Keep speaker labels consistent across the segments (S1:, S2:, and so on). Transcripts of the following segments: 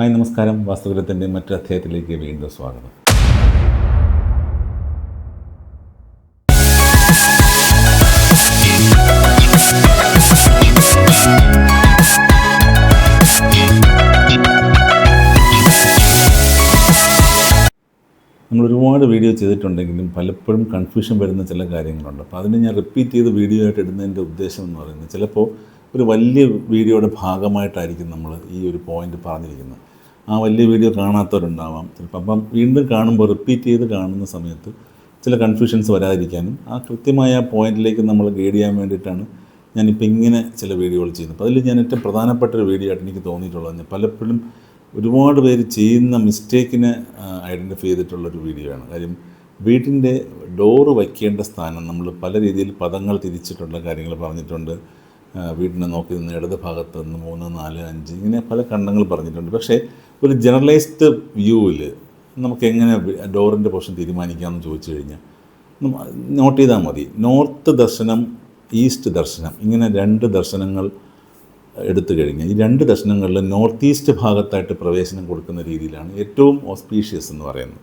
S1: Hi നമസ്കാരം. വാസ്തുഗ്രഹത്തിന്റെ മറ്റൊരു അധ്യായത്തിലേക്ക് വീണ്ടും സ്വാഗതം. നമ്മൾ ഒരുപാട് വീഡിയോ ചെയ്തിട്ടുണ്ടെങ്കിലും പലപ്പോഴും കൺഫ്യൂഷൻ വരുന്ന ചില കാര്യങ്ങളുണ്ട്. അപ്പോൾ അതിനെ ഞാൻ റിപ്പീറ്റ് ചെയ്ത് വീഡിയോ ആയിട്ട് ഇടുന്നതിന്റെ ഉദ്ദേശം എന്ന് പറയുന്നത് ചിലപ്പോൾ ഒരു വലിയ വീഡിയോയുടെ ഭാഗമായിട്ടായിരിക്കും നമ്മൾ ഈ ഒരു പോയിന്റ് പറഞ്ഞിരിക്കുന്നത്. ആ വലിയ വീഡിയോ കാണാത്തവരുണ്ടാവാം. ചിലപ്പോൾ അപ്പം വീണ്ടും കാണുമ്പോൾ റിപ്പീറ്റ് ചെയ്ത് കാണുന്ന സമയത്ത് ചില കൺഫ്യൂഷൻസ് വരാതിരിക്കാനും ആ കൃത്യമായ പോയിന്റിലേക്ക് നമ്മൾ ഗൈഡ് ചെയ്യാൻ വേണ്ടിയിട്ടാണ് ഞാനിപ്പോൾ ഇങ്ങനെ ചില വീഡിയോകൾ ചെയ്യുന്നത്. അപ്പോൾ അതിൽ ഞാൻ ഏറ്റവും പ്രധാനപ്പെട്ട ഒരു വീഡിയോ ആയിട്ട് എനിക്ക് തോന്നിയിട്ടുള്ളത് പലപ്പോഴും ഒരുപാട് പേര് ചെയ്യുന്ന മിസ്റ്റേക്കിനെ ഐഡന്റിഫൈ ചെയ്തിട്ടുള്ളൊരു വീഡിയോ ആണ്. കാര്യം വീടിന്റെ ഡോറ് വയ്ക്കേണ്ട സ്ഥാനം നമ്മൾ പല രീതിയിൽ പദങ്ങൾ തിരിച്ചിട്ടുള്ള കാര്യങ്ങൾ പറഞ്ഞിട്ടുണ്ട്. വീടിനെ നോക്കി നിന്ന് ഇടത് ഭാഗത്ത് നിന്ന് മൂന്ന് നാല് അഞ്ച് ഇങ്ങനെ പല കണ്ണങ്ങൾ പറഞ്ഞിട്ടുണ്ട്. പക്ഷേ ഒരു ജനറലൈസ്ഡ് വ്യൂവിൽ നമുക്ക് എങ്ങനെ ഡോറിന്റെ പൊസിഷൻ തീരുമാനിക്കാമെന്ന് ചോദിച്ചു കഴിഞ്ഞാൽ നോട്ട് ചെയ്താൽ മതി. നോർത്ത് ദർശനം ഈസ്റ്റ് ദർശനം ഇങ്ങനെ രണ്ട് ദർശനങ്ങൾ എടുത്തു കഴിഞ്ഞാൽ ഈ രണ്ട് ദർശനങ്ങളിൽ നോർത്ത് ഈസ്റ്റ് ഭാഗത്തായിട്ട് പ്രവേശനം കൊടുക്കുന്ന രീതിയിലാണ് ഏറ്റവും ഓസ്പീഷ്യസ് എന്ന് പറയുന്നത്.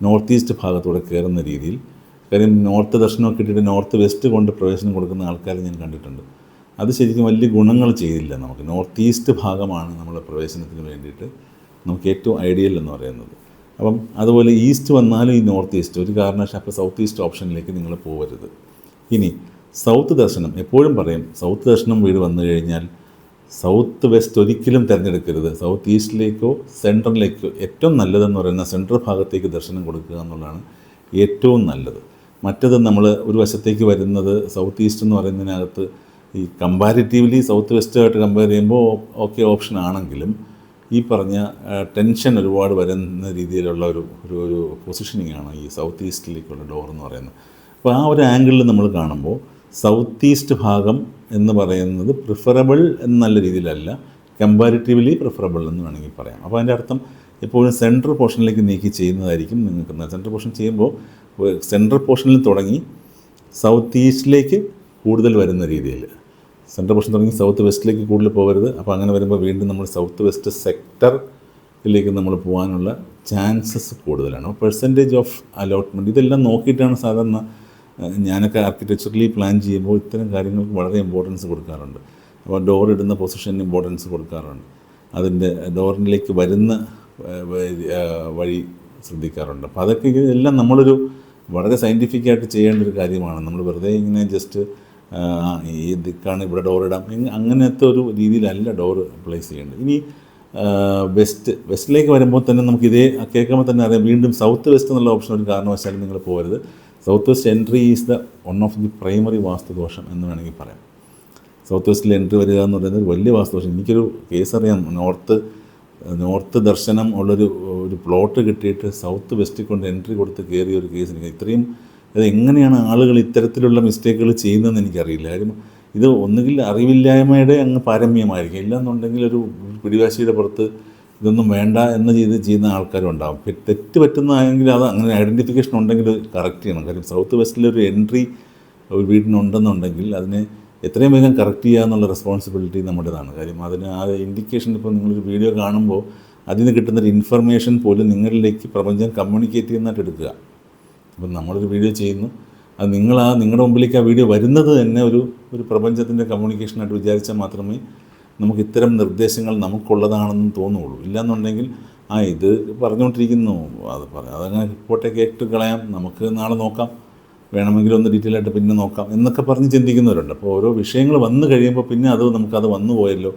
S1: നോർത്ത് ഈസ്റ്റ് ഭാഗത്തൂടെ കയറുന്ന രീതിയിൽ കാര്യം നോർത്ത് ദർശനമൊക്കെ ഇട്ടിട്ട് നോർത്ത് വെസ്റ്റ് കൊണ്ട് പ്രവേശനം കൊടുക്കുന്ന ആൾക്കാരെ ഞാൻ കണ്ടിട്ടുണ്ട്. അത് ശരിക്കും വലിയ ഗുണങ്ങൾ ചെയ്തില്ല നമുക്ക്. നോർത്ത് ഈസ്റ്റ് ഭാഗമാണ് നമ്മളെ പ്രവേശനത്തിന് വേണ്ടിയിട്ട് നമുക്ക് ഏറ്റവും ഐഡിയൽ എന്ന് പറയുന്നത്. അപ്പം അതുപോലെ ഈസ്റ്റ് വന്നാലും ഈ നോർത്ത് ഈസ്റ്റ് ഒരു കാരണവശാൽ സൗത്ത് ഈസ്റ്റ് ഓപ്ഷനിലേക്ക് നിങ്ങൾ പോകരുത് ഇനി സൗത്ത് ദർശനം എപ്പോഴും പറയും സൗത്ത് ദർശനം വീട് വന്നു കഴിഞ്ഞാൽ സൗത്ത് വെസ്റ്റ് ഒരിക്കലും തിരഞ്ഞെടുക്കരുത്. സൗത്ത് ഈസ്റ്റിലേക്കോ സെൻട്രലിലേക്കോ ഏറ്റവും നല്ലതെന്ന് പറയുന്ന സെൻട്രൽ ഭാഗത്തേക്ക് ദർശനം കൊടുക്കുക എന്നുള്ളതാണ് ഏറ്റവും നല്ലത്. മറ്റത് നമ്മൾ ഒരു വശത്തേക്ക് വരുന്നത് സൗത്ത് ഈസ്റ്റ് എന്ന് പറയുന്നതിനകത്ത് ഈ കമ്പാരിറ്റീവ്ലി സൗത്ത് വെസ്റ്റുമായിട്ട് കമ്പയർ ചെയ്യുമ്പോൾ ഓക്കെ ഓപ്ഷൻ ആണെങ്കിലും ഈ പറഞ്ഞ ടെൻഷൻ ഒരുപാട് വരുന്ന രീതിയിലുള്ള ഒരു ഒരു ഒരു പൊസിഷനിങ് ആണ് ഈ സൗത്ത് ഈസ്റ്റിലേക്കുള്ള ഡോർ എന്ന് പറയുന്നത്. അപ്പോൾ ആ ഒരു ആംഗിളിൽ നമ്മൾ കാണുമ്പോൾ സൗത്ത് ഈസ്റ്റ് ഭാഗം എന്ന് പറയുന്നത് പ്രിഫറബിൾ എന്ന നല്ല രീതിയിലല്ല കമ്പാരിറ്റീവ്ലി പ്രിഫറബിൾ എന്ന് വേണമെങ്കിൽ പറയാം. അപ്പോൾ അതിന്റെ അർത്ഥം എപ്പോഴും സെൻട്രൽ പോർഷനിലേക്ക് നീക്കി ചെയ്യുന്നതായിരിക്കും നിങ്ങൾക്ക്. സെൻട്രൽ പോർഷൻ ചെയ്യുമ്പോൾ സെൻട്രൽ പോർഷനിൽ തുടങ്ങി സൗത്ത് ഈസ്റ്റിലേക്ക് കൂടുതൽ വരുന്ന രീതിയിൽ. സെൻട്രൽ പോർഷൻ തുടങ്ങി സൗത്ത് വെസ്റ്റിലേക്ക് കൂടുതൽ പോകരുത്. അപ്പോൾ അങ്ങനെ വരുമ്പോൾ വീണ്ടും നമ്മൾ സൗത്ത് വെസ്റ്റ് സെക്ടറിലേക്ക് നമ്മൾ പോകാനുള്ള ചാൻസസ് കൂടുതലാണ്. പെർസെന്റേജ് ഓഫ് അലോട്ട്മെന്റ് ഇതെല്ലാം നോക്കിയിട്ടാണ് സാധാരണ ഞാനൊക്കെ ആർക്കിടെക്ചറലി പ്ലാൻ ചെയ്യുമ്പോൾ ഇത്തരം കാര്യങ്ങൾക്ക് വളരെ ഇമ്പോർട്ടൻസ് കൊടുക്കാറുണ്ട്. അപ്പോൾ ഡോർ ഇടുന്ന പൊസിഷന് ഇമ്പോർട്ടൻസ് കൊടുക്കാറുണ്ട്. അതിന്റെ ഡോറിലേക്ക് വരുന്ന വഴി- ശ്രദ്ധിക്കാറുണ്ട്. അപ്പോൾ അതൊക്കെ ഇതെല്ലാം നമ്മളൊരു വളരെ സയന്റിഫിക്കായിട്ട് ചെയ്യേണ്ട ഒരു കാര്യമാണ്. നമ്മൾ വെറുതെ ഇങ്ങനെ ജസ്റ്റ് ഈ ദിക്കാണ് ഇവിടെ ഡോർ ഇടാം. അങ്ങനത്തെ ഒരു രീതിയിലല്ല ഡോർ പ്ലേസ് ചെയ്യേണ്ടത്. ഇനി വെസ്റ്റ് വെസ്റ്റിലേക്ക് വരുമ്പോൾ തന്നെ നമുക്ക് ഇതേ കേൾക്കുമ്പോൾ തന്നെ അറിയാം. വീണ്ടും സൗത്ത് വെസ്റ്റ് എന്നുള്ള ഓപ്ഷൻ ഒരു കാരണവശാലും നിങ്ങൾ പോകരുത്. South west entry is the one of the primary വാസ്തുദോഷം എന്ന് വേണമെങ്കിൽ പറയാം. സൗത്ത് വെസ്റ്റിൽ എൻട്രി വരിക എന്ന് പറയുന്നത് ഒരു വലിയ വാസ്തുദോഷം. എനിക്കൊരു കേസ് അറിയാം. നോർത്ത് നോർത്ത് ദർശനം ഉള്ളൊരു ഒരു പ്ലോട്ട് കിട്ടിയിട്ട് സൗത്ത് വെസ്റ്റിൽ കൊണ്ട് എൻട്രി കൊടുത്ത് കയറിയ ഒരു കേസ് എനിക്ക് ഇത്രയും അത് എങ്ങനെയാണ് ആളുകൾ ഇത്തരത്തിലുള്ള മിസ്റ്റേക്കുകൾ ചെയ്യുന്നതെന്ന് എനിക്കറിയില്ല. കാര്യം ഇത് ഒന്നുകിൽ അറിവില്ലായ്മയുടെ അങ്ങ് പാരമ്യമായിരിക്കും. ഇല്ലെന്നുണ്ടെങ്കിൽ ഒരു പിടിവാശിയുടെ പുറത്ത് ഇതൊന്നും വേണ്ട എന്ന് ചെയ്ത് ചെയ്യുന്ന ആൾക്കാരും ഉണ്ടാവും പെ- തെറ്റ് പറ്റുന്നതാണെങ്കിൽ അത് അങ്ങനെ ഐഡന്റിഫിക്കേഷൻ ഉണ്ടെങ്കിൽ കറക്റ്റ് ചെയ്യണം. കാര്യം സൗത്ത് വെസ്റ്റിലൊരു എൻട്രി ഒരു വീടിനുണ്ടെന്നുണ്ടെങ്കിൽ അതിനെ എത്രയും വേഗം കറക്റ്റ് ചെയ്യുക എന്നുള്ള റെസ്പോൺസിബിലിറ്റി നമ്മുടേതാണ്. കാര്യം അതിന് ആ ഇൻഡിക്കേഷൻ ഇപ്പോൾ നിങ്ങളൊരു വീഡിയോ കാണുമ്പോൾ അതിൽ നിന്ന് കിട്ടുന്നൊരു ഇൻഫർമേഷൻ പോലും നിങ്ങളിലേക്ക് പ്രപഞ്ചം കമ്മ്യൂണിക്കേറ്റ് ചെയ്യുന്നതായിട്ട് എടുക്കുക. അപ്പം നമ്മളൊരു വീഡിയോ ചെയ്യുന്നു. അത് നിങ്ങൾ ആ നിങ്ങളുടെ മുമ്പിലേക്ക് ആ വീഡിയോ വരുന്നത് തന്നെ ഒരു ഒരു പ്രപഞ്ചത്തിന്റെ കമ്മ്യൂണിക്കേഷനായിട്ട് വിചാരിച്ചാൽ മാത്രമേ നമുക്ക് ഇത്തരം നിർദ്ദേശങ്ങൾ നമുക്കുള്ളതാണെന്ന് തോന്നുള്ളൂ ഇല്ലാന്നുണ്ടെങ്കിൽ ആ ഇത് പറഞ്ഞുകൊണ്ടിരിക്കുന്നു. അത് പറയാം അതങ്ങനെ ഇപ്പോട്ടെ കേട്ട് കളയാം. നമുക്ക് നാളെ നോക്കാം. വേണമെങ്കിൽ ഒന്ന് ഡീറ്റെയിൽ ആയിട്ട് പിന്നെ നോക്കാം എന്നൊക്കെ പറഞ്ഞ് ചിന്തിക്കുന്നവരുണ്ട്. അപ്പോൾ ഓരോ വിഷയങ്ങൾ വന്നു കഴിയുമ്പോൾ പിന്നെ അത് നമുക്കത് വന്നു പോയല്ലോ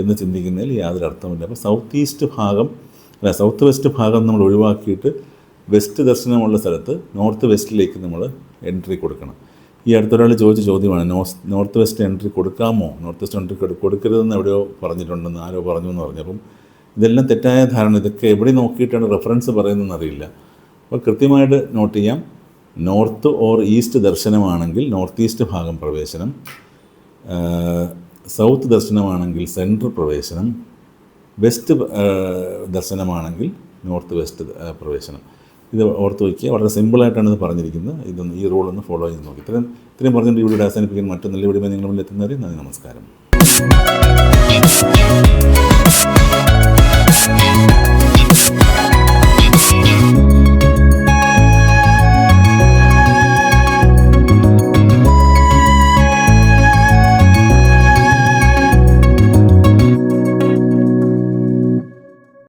S1: എന്ന് ചിന്തിക്കുന്നതിൽ യാതൊരു അർത്ഥമില്ല അപ്പോൾ സൗത്ത് ഈസ്റ്റ് ഭാഗം അല്ല സൗത്ത് വെസ്റ്റ് ഭാഗം നമ്മൾ ഒഴിവാക്കിയിട്ട് വെസ്റ്റ് ദർശനമുള്ള സ്ഥലത്ത് നോർത്ത് വെസ്റ്റിലേക്ക് നമ്മൾ എൻട്രി കൊടുക്കണം. ഈ അടുത്തൊരാൾ ചോദിച്ച ചോദ്യമാണ് നോസ് നോർത്ത് വെസ്റ്റ് എൻട്രി കൊടുക്കാമോ? നോർത്ത് വെസ്റ്റ് എൻട്രി കൊടു- കൊടുക്കരുതെന്ന് എവിടെയോ പറഞ്ഞിട്ടുണ്ടെന്ന് ആരോ പറഞ്ഞു എന്ന് പറഞ്ഞു അപ്പം ഇതെല്ലാം തെറ്റായ ധാരണ. ഇതൊക്കെ എവിടെ നോക്കിയിട്ടാണ് റെഫറൻസ് പറയുന്നതെന്ന് അറിയില്ല. അപ്പോൾ കൃത്യമായിട്ട് നോട്ട് ചെയ്യാം. നോർത്ത് ഓർ ഈസ്റ്റ് ദർശനമാണെങ്കിൽ നോർത്ത് ഈസ്റ്റ് ഭാഗം പ്രവേശനം സൗത്ത് ദർശനമാണെങ്കിൽ സെൻട്രൽ പ്രവേശനം വെസ്റ്റ് ദർശനമാണെങ്കിൽ നോർത്ത് വെസ്റ്റ് പ്രവേശനം. ഇത് ഓർത്ത് വയ്ക്കുക. വളരെ സിമ്പിളായിട്ടാണ് ഇത് പറഞ്ഞിരിക്കുന്നത്. ഇതൊന്ന് ഈ റൂൾ ഒന്ന് ഫോളോ ചെയ്ത് നോക്കി. ഇത്രയും ഇത്രയും പറഞ്ഞിട്ട് ഇവിടെ അവസാനിപ്പിക്കാൻ മറ്റു നല്ല വീഡിയോ നിങ്ങൾ മുന്നിൽ എത്തുന്നവരെ നന്ദി നമസ്കാരം.